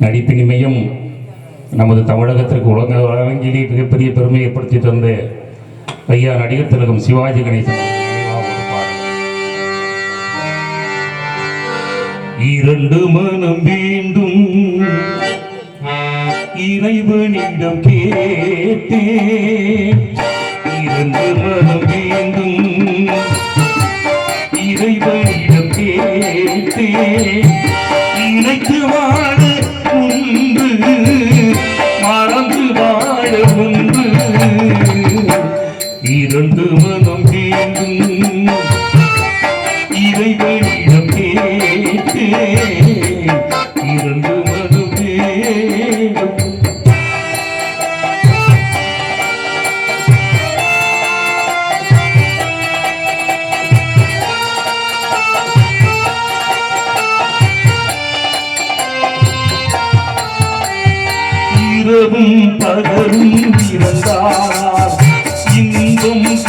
நடிப்பினிமையும் நமது தமிழகத்திற்கு உலக வழங்கிலே மிகப்பெரிய பெருமையை ஏற்படுத்தி தந்த ஐயா நடிகர் திலகம் சிவாஜி கணேசன் இரண்டு மனம் வேண்டும். இறைவனிடம் கேட்டே இரண்டு மனம் வேண்டும். இறைவனிடம் கேட்டே இணைத்து வாழ உண்டு மறந்து வாழ உண்டு இரண்டு மனம் வேண்டும் இறைவனிடம் கேட்டேன். இரவும் பகலும் இருந்தார் இன்பம் துன்பம்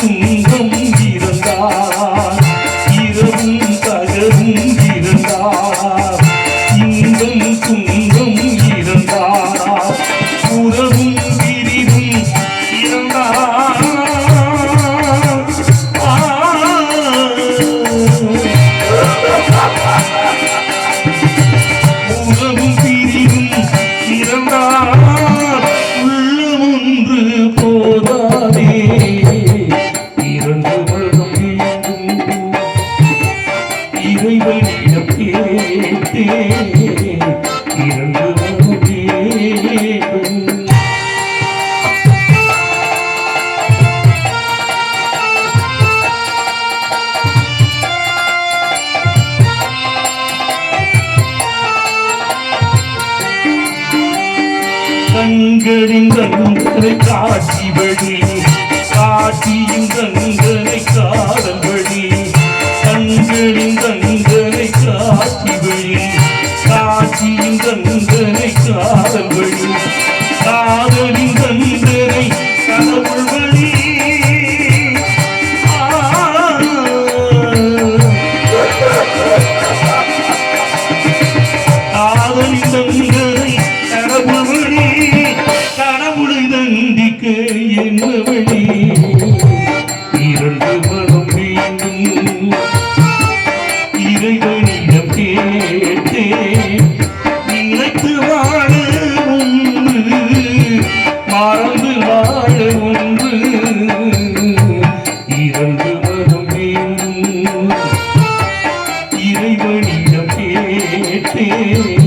கண்களின் கண்களை காட்சி வழி காட்சியின் கண்களை காதல் வழி. கண்களின் காதல் வழி காதலின் கண்களை கடவுள் வழி. காதலின் தங்களை கடவுள் வழி. கடவுளை தண்டிக்க என்ன வழி? கேட்டே